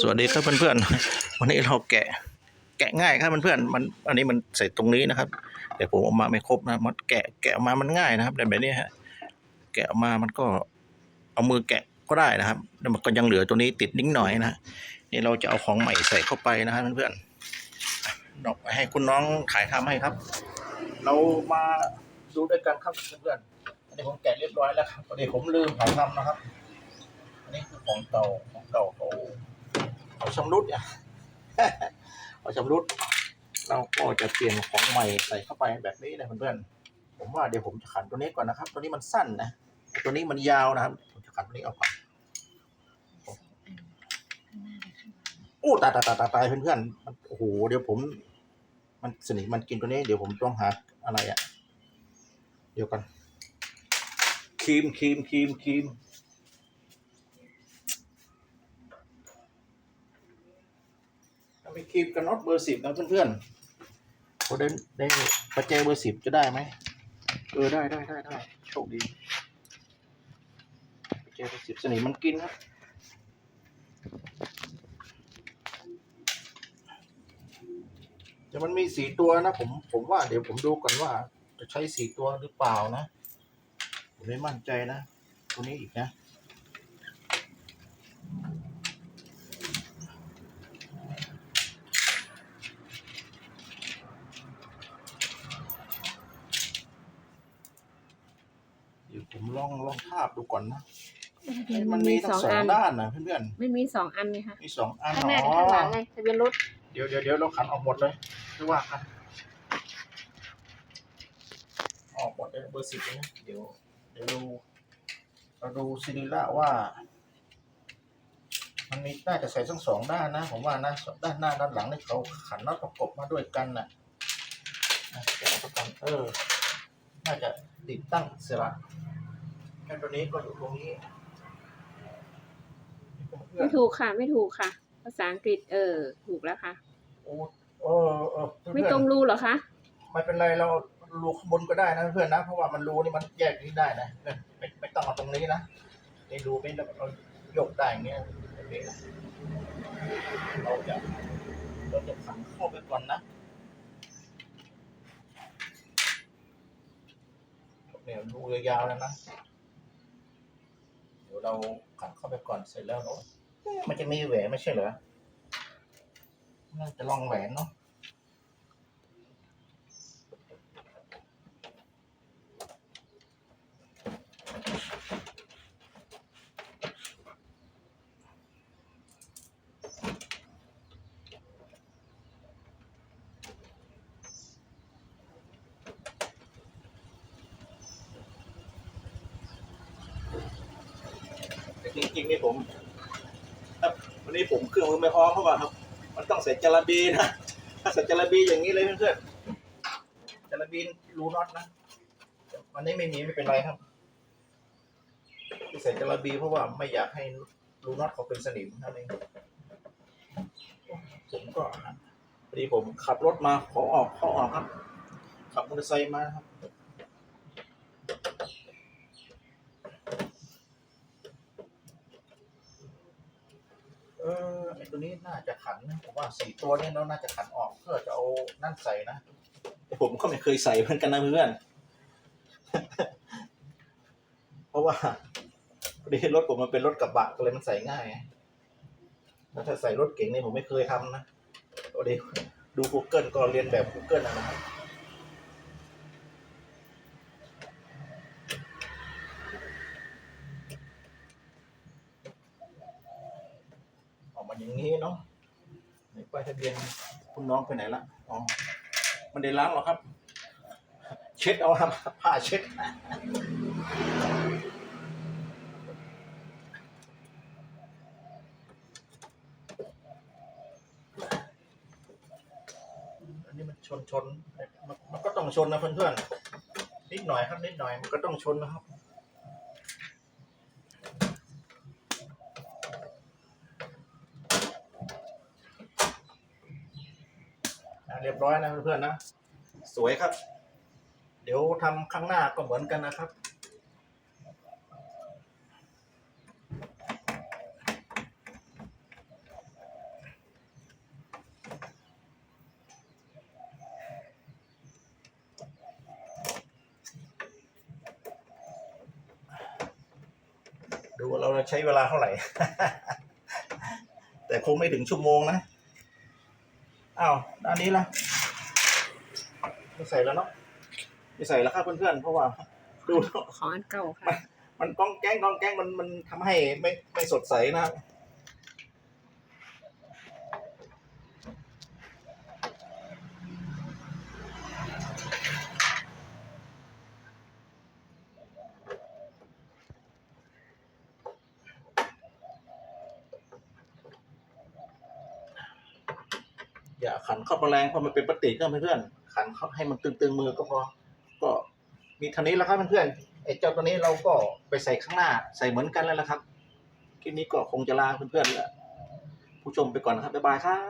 สวัสดีครับเพื่อนๆวันนี้เราแกะ แกะง่ายครับเพื่อนๆมันอันนี้มันใส่ตรงนี้นะครับ แต่ผมเออกมาไม่ครบนะมันแกะแกะออกมามันง่ายนะครับแบบนี้ฮะแกะออกมามันก็เอามือแกะก็ได้นะครับแล้วมันก็ยังเหลือตัวนี้ติดนิดหน่อยนะนี่เราจะเอาของใหม่ใส่เข้าไปนะครับเพื่อนๆดอกให้คุณน้องถ่ายทำให้ครับ เรามาดูด้วยกันครับเพื่อนๆอันนี้ผมแกะเรียบร้อยแล้วครับพอดีผมลืมถ่ายทำนะครับ นนี้คือของเก่าของเก่าเขาเขาชำรุดเนี่ยเขาชำรุด เราก็จะเปลี่ยนของใหม่ใส่เข้าไปแบบนี้นะเพื่อนๆผมว่าเดี๋ยวผมจะขันตัวนี้ก่อนนะครับ ตัวนี้มันสั้นนะตัวนี้มันยาวนะครับผมจะขันตัวนี้ออกก่อนโอ้ตายตายตายตายเพื่อนๆโอ้โหเดี๋ยวผม มันสนิทมันกินตัวนี้เดี๋ยวผมต้องหาอะไรอะ เดี๋ยวกันครีมครีมครีมครีม ถ้าไปคลิปกันน็อตเบอร์สิบนะเพื่อนๆเขาได้ได้ประแจเบอร์สิบจะได้ไหมเออได้ได้ได้ได้โชคดีประแจเบอร์สิบสนิมมันกินครับแต่มันมีสี่ตัวนะผมผมว่าเดี๋ยวผมดูก่อนว่าจะใช้สี่ตัวหรือเปล่านะ ผมไม่มั่นใจนะ ตัวนี้อีกนะ เดี๋ยวผม ลองลองภาพดูก่อนนะมันมีทั้งสองด้านนะเพื่อนไม่มีสองอันเลยค่ะๆมีสองอันข้างหน้าอ๋กับข้างหลังอไงทะเบียนรถเดี๋ยวเดี๋ยวเดี๋ยวเราขันออกหมดเลยไม่ว่ากันออกหมดเลยเบอร์สิบนะเดี๋ยวเดี๋ยวดูเราดูซิลิล่าว่า มันมีน่าจะใส่ทั้งสองด้านนะ ผมว่านะด้านหน้าด้านหลังนี่เขาขันน็อตประกบมาด้วยกันน่ะนะเดี๋ยวเอาประกันเออ น่าจะติดตั้งเสร็จละ แค่ตัวนี้ก็อยู่ตรงนี้ไม่ถูกค่ะ ไม่ถูกค่ะ ภาษาอังกฤษเออ ถูกแล้วค่ะ โอ้เออเออเพื่อนไม่ตรงรูเหรอคะไม่เป็นไรเรารูข้างบนก็ได้นะเพื่อนนะเพราะว่ามันรูนี่มันแยกนี้ได้นะไม่ไม่ไม่ต้องเอาตรงนี้นะนี่รูไม่เราเรายกได้อย่างเงี้ยแบบนี้นะเราจะเราจะขังเข้าไปก่อนนะเนี่ยรูยาวๆแล้วนะเดี๋ยวเราขัดเข้าไปก่อนเสร็จแล้วเนาะเอ๊ะมันจะมีแหวนไม่ใช่เหรอน่าจะลองแหวนเนาะ จริงๆนี่ผมครับวันนี้ผมเครื่องมือไม่พร้อมเพราะว่าครับ มันต้องใส่จาระบีนะถ้าใส่จาระบีอย่างนี้เลยเพื่อนๆจาระบีรูน็อตนะวันนี้ไม่มีไม่เป็นไรครับที่ใส่จาระบีเพราะว่าไม่อยากให้รูน็อตเขาเป็นสนิมนั่นเองผมก็พอดีผมขับรถมาขอออกขอออกครับ ขับมอเตอร์ไซค์มาครับ เออไอตัวนี้น่าจะขันนะผมว่าสี่ตัวเนี้เราน่าจะขันออกเพื่อจะเอานั่นใส่นะแต่ผมก็ไม่เคยใส่เหมือนกันนะเพื่อน เพราะว่าพอดีรถผมมันเป็นรถกระบะก็เลยมันใส่ง่ายแล้วถ้าใส่รถเก๋งนี่ผมไม่เคยทำนะพอดีดู Google ก็เรียนแบบ Google นะครับ อย่างนี้เนาะไหนป้ายทะเบียนคุณน้องไปไหนละอ๋อมันได้ล้างหรอครับ เช็ดเอาครับผ้าเช็ดอันนี้มันชนชนมันมันก็ต้องชนนะเพื่อนๆนิดหน่อยครับนิดหน่อยมันก็ต้องชนนะครับ เรียบร้อยนะเพื่อนๆนะ สวยครับ เดี๋ยวทำข้างหน้าก็เหมือนกันนะครับดูเราใช้เวลาเท่าไหร่ แต่คงไม่ถึงชั่วโมงนะ อ้าวด้านนี้ล่ะไม่ใส่แล้วเนาะไม่ใส่แล้วครับเพื่อนๆเพราะว่าดูแล้วขออันเก่าค่ะ มันก้องแก้งก้องแก้งมันมันทำให้ไม่ไม่สดใสนะ อย่าขันเข้าแรงเพราะมันเป็นปฏิก็เพื่อนๆขันเข้าให้มันตึงๆมือก็พอ ก็มีเท่านี้แล้วครับเพื่อนๆไอ้เจ้าตัวนี้เราก็ไปใส่ข้างหน้าใส่เหมือนกันแล้วละครับคลิปนี้ก็คงจะลาเพื่อนๆและผู้ชมไปก่อนนะครับบ๊ายบายครับ